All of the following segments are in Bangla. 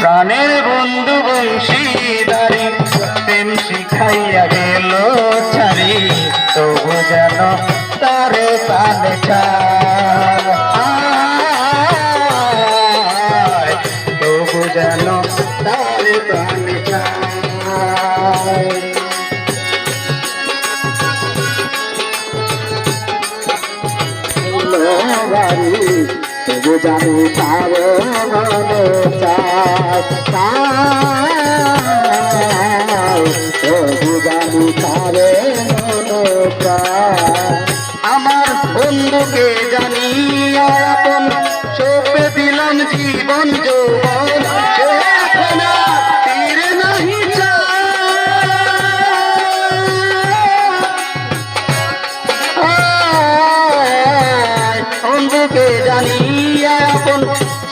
প্রাণের বন্ধু বংশীদারি প্রেম শিখাইয়া গেল ছাড়ি, তবু যেন তারে চায় তবু যেন তারে চায় বাড়ি তবু জানি তারে মনে তবু জানি তারে আমার বন্ধুকে জানি জানিয়া আপন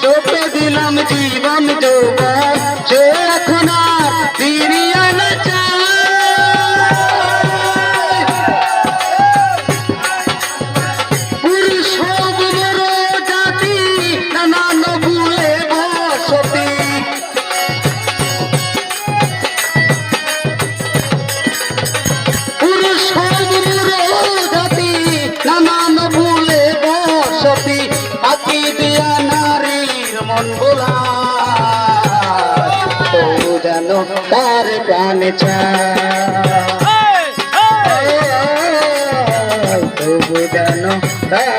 চোখে দিলাম জীবন বোলা তবু যেন তার প্রাণে চায়। যেন তার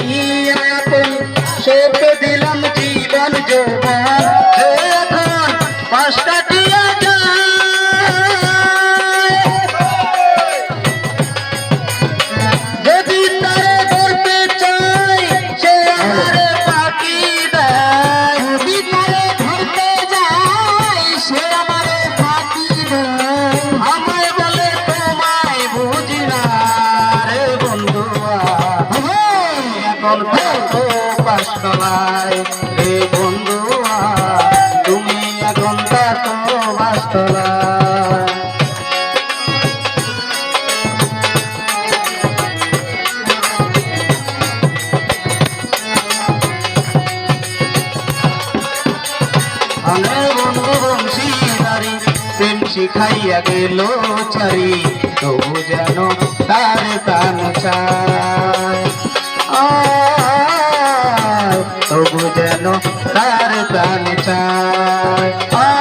नहीं आया तुम शोक दिलम जीवन जो পাঁচতলায় রে বন্ধুয়া তুমি এখন বংশীদারি, প্রেম শিখাইয়া গেল চারি। তবু যেন তার প্রাণ চায়। প্রাণ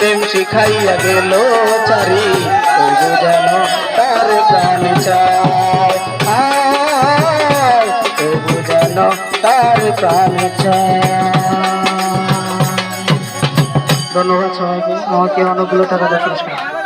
প্রেম শিখাইয়া গেল চারি। ধন্যবাদ সবাইকে। আমাকে অনেকগুলো টাকা দেওয়া পুরস্কার।